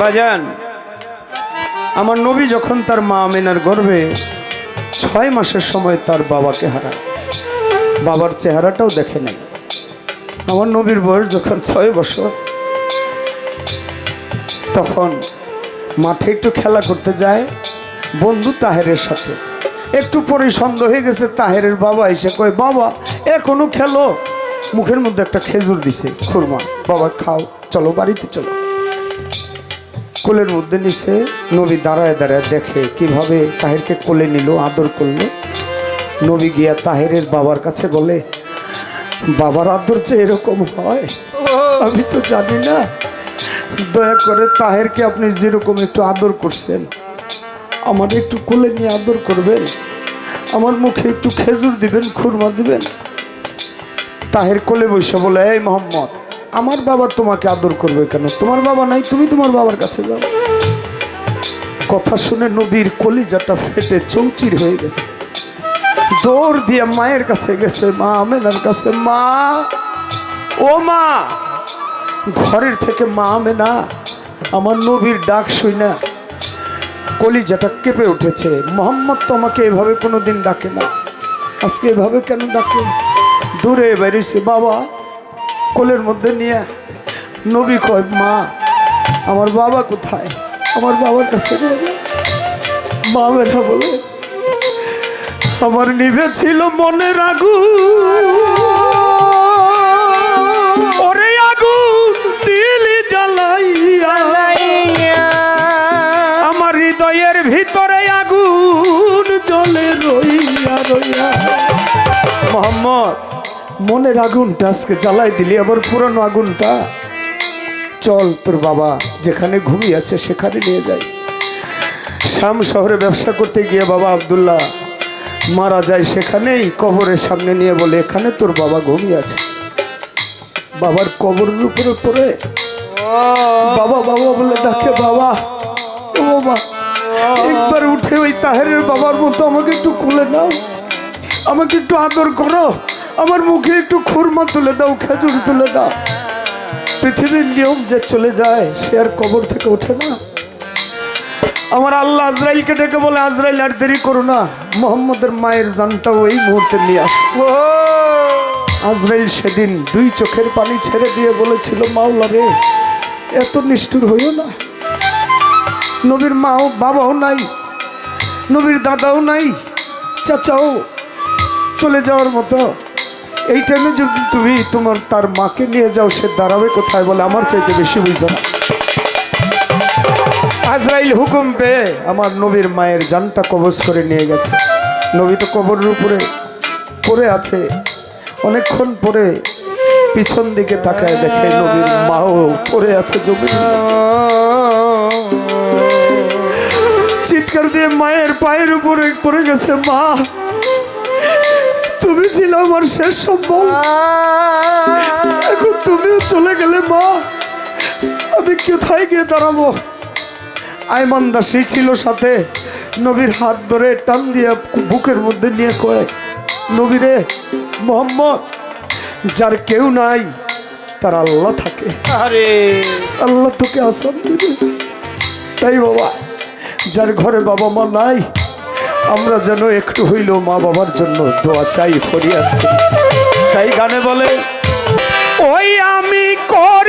বাজান, আমার নবী যখন তার মা আমেনার গর্ভে ছয় মাসের সময় তার বাবাকে হারায়, বাবার চেহারাটাও দেখে নাই। আমার নবীর বয়স যখন ছয় বছর, তখন মাঠে একটু খেলা করতে যায়, বন্ধু তাহেরের সাথে। একটু পরে সন্দেহ হয়ে গেছে, তাহেরের বাবা এসে কয়, বাবা, এখনও খেলো? মুখের মধ্যে একটা খেজুর দিছে, খুরমা, বাবা, খাও, চলো, বাড়িতে চলো। কোলের মধ্যে নিচে নবী দাঁড়ায় দাঁড়ায় দেখে কীভাবে তাহেরকে কোলে নিল, আদর করল। নবী গিয়া তাহেরের বাবার কাছে বলে, বাবার আদর যে এরকম হয়, আমি তো জানি না। দয়া করে তাহেরকে আপনি যেরকম একটু আদর করছেন, আমার একটু কোলে নিয়ে আদর করবেন। আমার মুখে একটু খেজুর দিবেন, খুরমা দিবেন। তাহের কোলে বৈশা বলে, এই মোহাম্মদ আমার বাবা তোমাকে আদর করবে কেন? তোমার বাবা নাই, তুমি তোমার বাবার কাছে যাও। কথা শুনে নবীর কলিজাটা ফেটে চৌচির হয়ে গেছে। দৌড় দিয়ে মায়ের কাছে গেছে, মা আমেনার কাছে, মা। ও মা, ঘরের থেকে মা আমেনা, আমার নবীর ডাক শুই না কলিজাটা কেঁপে উঠেছে। মোহাম্মদ তো আমাকে এভাবে কোনো দিন ডাকে না। আজকে এভাবে কেন ডাকে? দূরে বেরিয়েছে, বাবা। কোলের মধ্যে নিয়ে, নবী কয়, মা, আমার বাবা কোথায়? আমার বাবার কাছে নিয়ে যাও মা বেটা বলে, আমার নিভে ছিল মনের আগুন। মনের আগুনটা আজকে জ্বালাই দিলি, আবার পুরানো আগুনটা। চল তোর বাবা, যেখানে ঘুমিয়ে আছে সেখানে নিয়ে যাই। শ্যাম শহরে ব্যবসা করতে গিয়ে বাবা আব্দুল্লাহ মারা যায় সেখানেই কবরের সামনে নিয়ে বলে, এখানে তোর বাবা ঘুমিয়ে আছে। বাবার কবরের উপরে পড়ে। বাবা বাবা বলে, ডাকে বাবা। ও বাবা, একবার উঠে ওই তাহেরের বাবার মতো আমাকে একটু খুলে নাও, আমাকে একটু আদর করো। আমার মুখে একটু খুরমা তুলে দাও খেজুর তুলে দাও। পৃথিবীর নিয়ম যে চলে যায় সে আর কবর থেকে ওঠে না। আমার আল্লাহ আজরাইলকে ডেকে বলে আজরাইল আর দেরি করো না। মোহাম্মদের মায়ের জানটাও এই মুহূর্তে নিয়ে আস। আজরাইল সেদিন দুই চোখের পানি ছেড়ে দিয়ে বলেছিল মাওলা রে এত নিষ্ঠুর হইও না। নবীর মাও বাবাও নাই নবীর দাদাও নাই চাচাও চলে যাওয়ার মতো। এই টাইমে যদি তুমি তোমার তার মাকে নিয়ে যাও, সে দাঁড়াবে কোথায় বলে আমার চাইতে বেশি বুঝো না। আজরাইল হুকুম পেয়ে আমার নবীর মায়ের জানটা কবজ করে নিয়ে গেছে। নবী তো কবরের উপরে পড়ে আছে, অনেকক্ষণ পরে পিছন দিকে তাকায় দেখে নবীর মাও পড়ে আছে জমি চিৎকার দিয়ে মায়ের পায়ের উপরে পড়ে গেছে মা। তুমি ছিল আমার শেষ সম্বল। এখন তুমিও চলে গেলে মা। আমি কোথায় গিয়ে দাঁড়াবো? আইমান দাসী ছিল সাথে। নবীর হাত ধরে টান দিয়ে বুকের মধ্যে নিয়ে কয়ে নবীরে মোহাম্মদ যার কেউ নাই তার আল্লাহ থাকে। আরে। আল্লাহ তোকে আসাম দেবে। তাই বাবা যার ঘরে বাবা মা নাই আমরা যেন একটু হইলেও মা বাবার জন্য দোয়া চাই ফরিয়া তাই গানে বলে, ওই আমি করি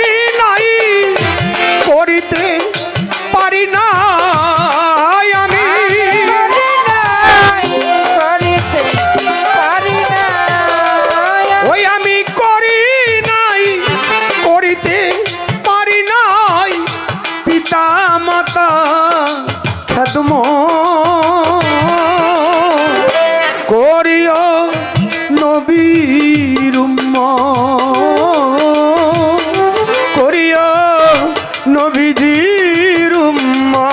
தீரும்மா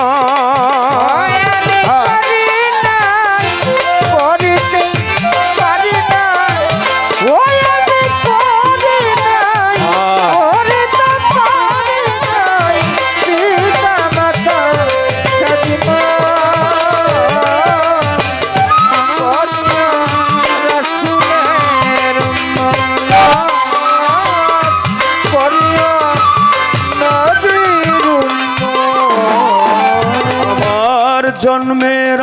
জন্মের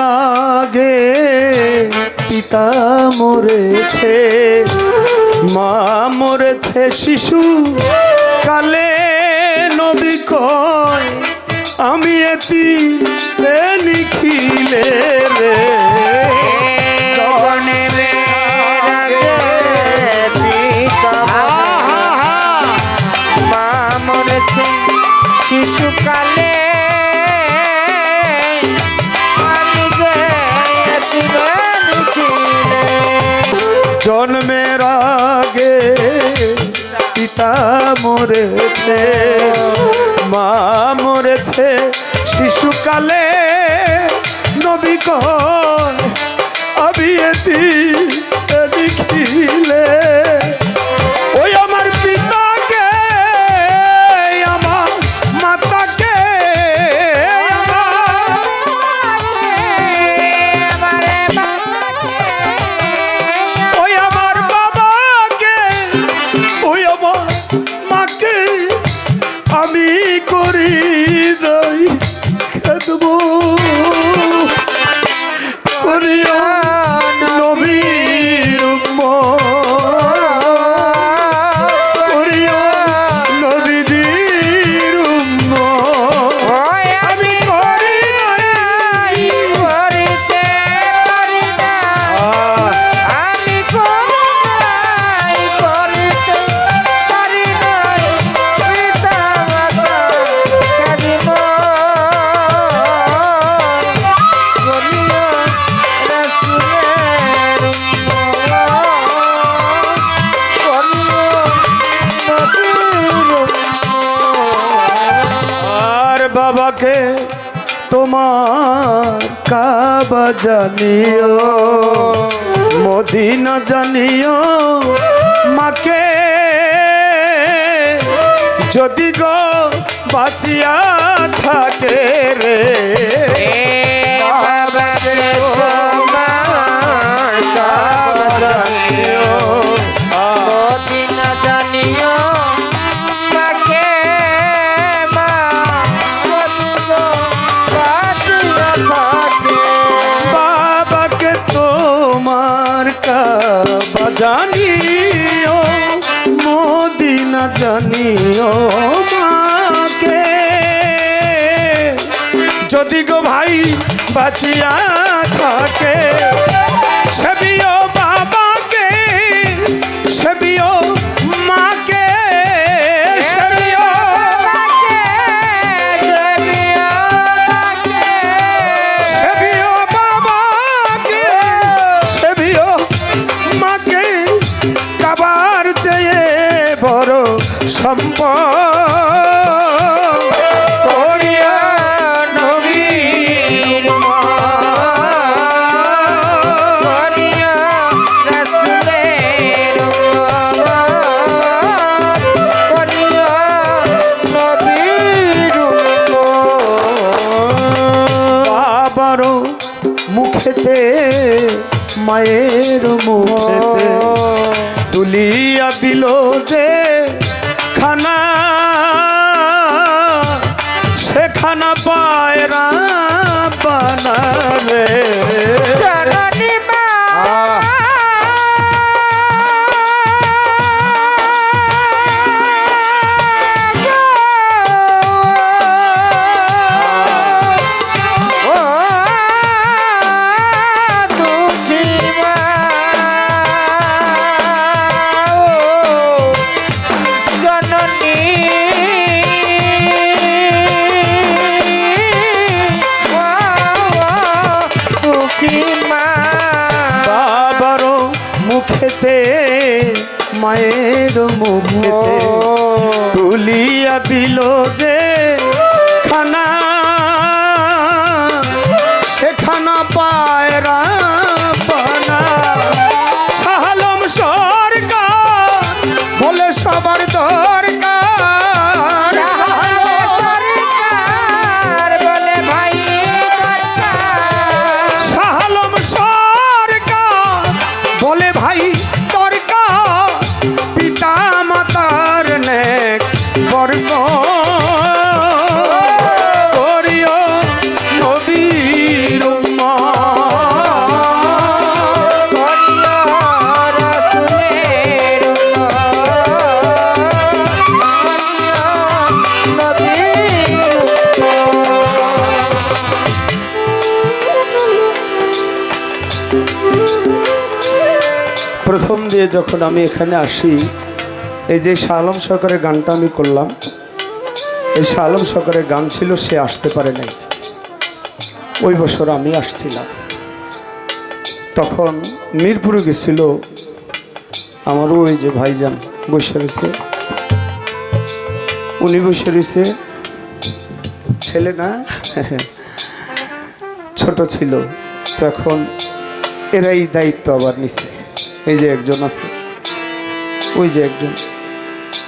আগে পিতা মরেছে। মা মরেছে শিশু কালে নবী কয় আমি এতি নিখিলে রে জন্মের আগে পিতা মরেছে মা মরেছে শিশুকালে নবী কয় আবিয়েতি দেখিলে করি কাবা জানিও মদিনা জানিও মাকে। যদি গো বাঁচিয়া থাকে রে কাবা জানিও মদিনা জানিও মাকে। যদি গো ভাই বাঁচিয়া থাকে সেবিও তুলিয়া দিল যে খানা মুখেতে মায়ের মুখেতে তুলিয়া দিল যে খানা, সেখানা পায়রা পানা। সাহালম সরকার বলে সবার দরকার। দিয়ে যখন আমি এখানে আসি, এই যে শাহ আলম সরকারের গানটা আমি করলাম, এই শাহ আলম সরকারের গান ছিল সে আসতে পারে নাই। ওই বছর আমি আসছিলাম। তখন মিরপুরে গেছিল আমারও ওই যে ভাইজান বসে রয়েছে। উনি বসে রয়েছে। ছেলে না? ছোট ছিল। তখন এরাই দায়িত্ব আবার নিছে। এই যে একজন আছে। ওই যে একজন।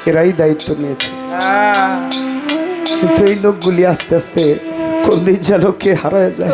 এরাই দায়িত্ব নিয়েছে। কিন্তু এই লোকগুলি আস্তে আস্তে কোন দিন যেন কে হারায় যায়।